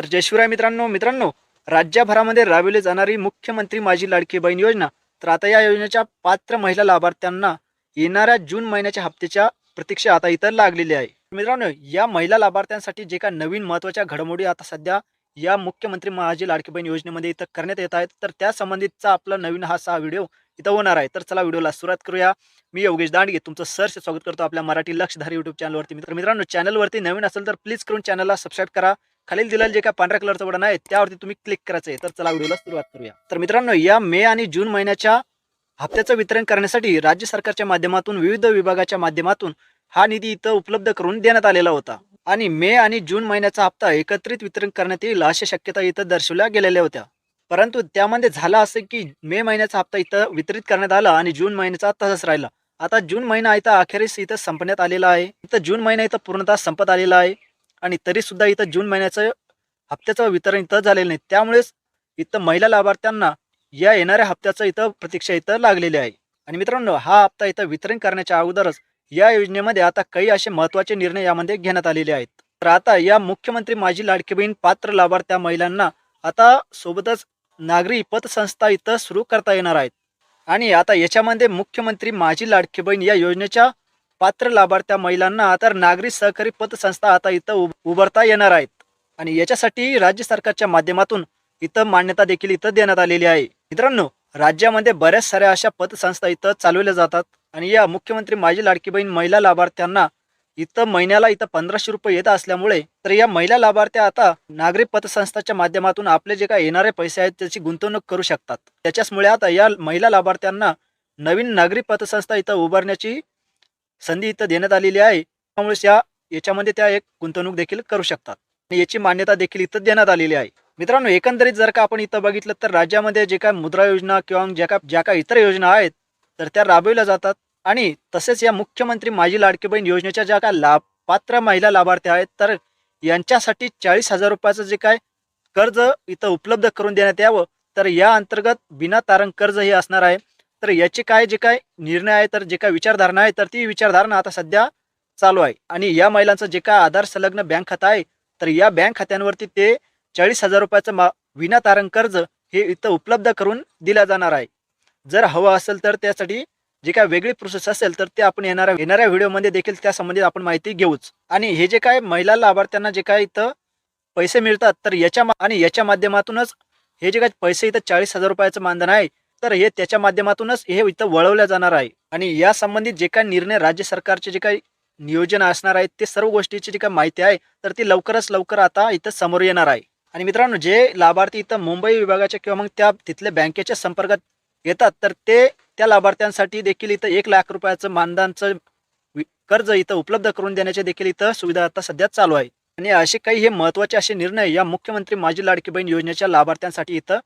तर जयशिवराय मित्रांनो. मित्रांनो राज्यभरामध्ये राबविली जाणारी मुख्यमंत्री माझी लाडकी बहीण योजना. तर आता या योजनेच्या पात्र महिला लाभार्थ्यांना येणाऱ्या जून महिन्याच्या हप्त्याच्या प्रतीक्षा आता इथं लागलेली आहे. मित्रांनो या महिला लाभार्थ्यांसाठी जे काय नवीन महत्त्वाच्या घडामोडी आता सध्या या मुख्यमंत्री माझी लाडकी बहीण योजनेमध्ये इथं करण्यात येत आहेत. तर त्या संबंधितचा आपला नवीन हा सहा व्हिडिओ इथं होणार आहे. तर चला व्हिडिओला सुरुवात करूया. मी योगेश दांडगे तुमचं सरच स्वागत करतो आपल्या मराठी लक्षधारी युट्यूब चॅनलवरती मित्र मित्रांनो चॅनलवरती नवीन असेल तर प्लीज करून चॅनलला सबस्क्राईब करा. खालील दिलेलं जे काय पांढऱ्या कलरचं बटन आहे त्यावरती तुम्ही क्लिक करायचं आहे तर चला व्हिडिओला सुरुवात करूया. तर मित्रांनो या मे आणि जून महिन्याच्या हप्त्याचं वितरण करण्यासाठी राज्य सरकारच्या माध्यमातून विविध विभागाच्या माध्यमातून हा निधी इथं उपलब्ध करून देण्यात आलेला होता. आणि मे आणि जून महिन्याचा हप्ता एकत्रित वितरण करण्यात येईल अशा शक्यता इथं दर्शवल्या गेलेल्या होत्या. परंतु त्यामध्ये झालं असं की मे महिन्याचा हप्ता इथं वितरित करण्यात आला आणि जून महिन्याचा तसाच राहिला. आता जून महिना इथं अखेरीस इथं संपण्यात आलेला आहे. इथं जून महिना इथं पूर्णतः संपत आलेला आहे. आणि तरी सुद्धा इथं जून महिन्याचं हप्त्याचं वितरण इथं झालेलं नाही. त्यामुळेच इथं महिला लाभार्थ्यांना या येणाऱ्या हप्त्याचं इथं प्रतीक्षा इथं लागलेली आहे. आणि मित्रांनो हा हप्ता इथं वितरण करण्याच्या अगोदरच या योजनेमध्ये आता काही असे महत्त्वाचे निर्णय यामध्ये घेण्यात आलेले आहेत. तर आता या मुख्यमंत्री माझी लाडकी बहीण पात्र लाभार्थ्या महिलांना आता सोबतच नागरी पतसंस्था इथं सुरू करता येणार आहेत. आणि आता याच्यामध्ये मुख्यमंत्री माझी लाडकी बहीण या योजनेच्या पात्र लाभार्थ्या महिलांना आता नागरी सहकारी पतसंस्था आता इथं उभारता येणार आहेत. आणि याच्यासाठी राज्य सरकारच्या माध्यमातून इथं मान्यता देखील इथं देण्यात आलेली आहे. मित्रांनो राज्यामध्ये बऱ्याच साऱ्या अशा पतसंस्था इथं चालवल्या जातात. आणि या मुख्यमंत्री माझी लाडकी बहीण महिला लाभार्थ्यांना इथं महिन्याला इथं पंधराशे रुपये येत असल्यामुळे तर या महिला लाभार्थ्या आता नागरी पतसंस्थाच्या माध्यमातून आपले जे काय येणारे पैसे आहेत त्याची गुंतवणूक करू शकतात. त्याच्याचमुळे आता या महिला लाभार्थ्यांना नवीन नागरी पतसंस्था इथं उभारण्याची संधी इथं देण्यात आलेली आहे. त्यामुळे या याच्यामध्ये त्या एक गुंतवणूक देखील करू शकतात. आणि याची मान्यता देखील इथं देण्यात आलेली आहे. मित्रांनो एकंदरीत जर का आपण इथं बघितलं तर राज्यामध्ये जे काय मुद्रा योजना किंवा ज्या काय ज्या काय इतर योजना आहेत तर त्या राबविल्या जातात. आणि तसेच या मुख्यमंत्री माझी लाडकी बहीण योजनेच्या ज्या काय लाभ पात्र महिला लाभार्थी आहेत तर यांच्यासाठी चाळीस हजार रुपयाचं जे काय कर्ज इथं उपलब्ध करून देण्यात यावं. तर या अंतर्गत बिना तारण कर्ज हे असणार आहे. तर याचे काय जे काय निर्णय आहे तर जे काय विचारधारणा आहे तर ती विचारधारणा आता सध्या चालू आहे. आणि या महिलांचं जे काय आधार संलग्न बँक खातं आहे तर या बँक खात्यांवरती ते चाळीस हजार रुपयाचं मा विना तारण कर्ज हे इथं उपलब्ध करून दिल्या जाणार आहे. जर हवं असेल तर त्यासाठी जे काय वेगळी प्रोसेस असेल तर ते आपण येणाऱ्या येणाऱ्या व्हिडिओमध्ये देखील त्या संबंधित आपण माहिती घेऊच. आणि हे जे काय महिला लाभार्थ्यांना जे काय इथं पैसे मिळतात तर याच्या मा- आणि याच्या माध्यमातूनच हे जे काय पैसे इथं चाळीस हजार रुपयाचं मानधन आहे तर हे त्याच्या माध्यमातूनच हे इथं वळवल्या जाणार आहे. आणि या संबंधित जे काही निर्णय राज्य सरकारचे जे काही नियोजन असणार आहे ते सर्व गोष्टीची जी काही माहिती आहे तर ती लवकरच लवकर आता इथं समोर येणार आहे. आणि मित्रांनो जे लाभार्थी इथं मुंबई विभागाच्या किंवा मग त्या तिथल्या बँकेच्या संपर्कात येतात तर ते त्या लाभार्थ्यांसाठी देखील इथं एक लाख रुपयाचं मानधनचं वि- कर्ज इथं उपलब्ध करून देण्याचे देखील इथं सुविधा आता सध्या चालू आहे. आणि असे काही हे महत्त्वाचे असे निर्णय या मुख्यमंत्री माझी लाडकी बहीण योजनेच्या लाभार्थ्यांसाठी इथं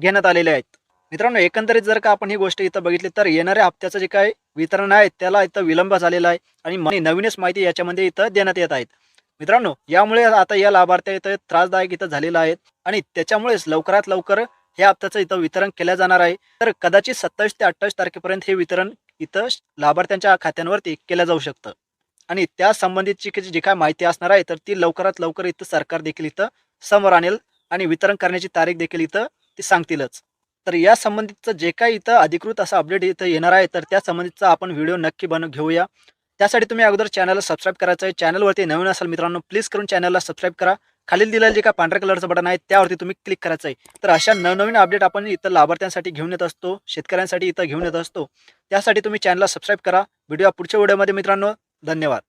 घेण्यात आलेले आहेत. मित्रांनो एकंदरीत जर का आपण ही गोष्ट इथं बघितली तर येणाऱ्या हप्त्याचं जे काय वितरण आहे त्याला इथं विलंब झालेला आहे आणि नवीनच माहिती याच्यामध्ये इथं देण्यात येत आहेत. मित्रांनो यामुळे आता या लाभार्थ्या इथं त्रासदायक इथं झालेला आहेत आणि त्याच्यामुळेच लवकरात लवकर ह्या हप्त्याचं इथं वितरण केलं जाणार आहे. तर कदाचित सत्तावीस ते अठ्ठावीस तारखेपर्यंत हे वितरण इथं लाभार्थ्यांच्या खात्यांवरती केलं जाऊ शकतं. आणि त्या संबंधितची जी जी काय माहिती असणार आहे तर ती लवकरात लवकर इथं सरकार देखील इथं समोर आणेल आणि वितरण करण्याची तारीख देखील इथं ती सांगतीलच. तर या संबंधितचं जे काही इथं अधिकृत असं अपडेट इथं येणार आहे तर त्या संबंधितचा आपण व्हिडिओ नक्की बनव घेऊया. त्यासाठी तुम्ही अगोदर चॅनलला सबस्क्राईब करायचं आहे. चॅनलवरती नवीन असाल मित्रांनो प्लीज करून चॅनलला सबस्क्राईब करा. खालील दिलेलं जे काय पांढऱ्या कलरचं बटन आहे त्यावरती तुम्ही क्लिक करायचं आहे. तर अशा नवनवीन अपडेट आपण इथं लाभार्थ्यांसाठी घेऊन येत असतो शेतकऱ्यांसाठी इथं घेऊन येत असतो. त्यासाठी तुम्ही चॅनलला सबस्क्राईब करा. व्हिडिओ पुढच्या व्हिडिओमध्ये मित्रांनो धन्यवाद.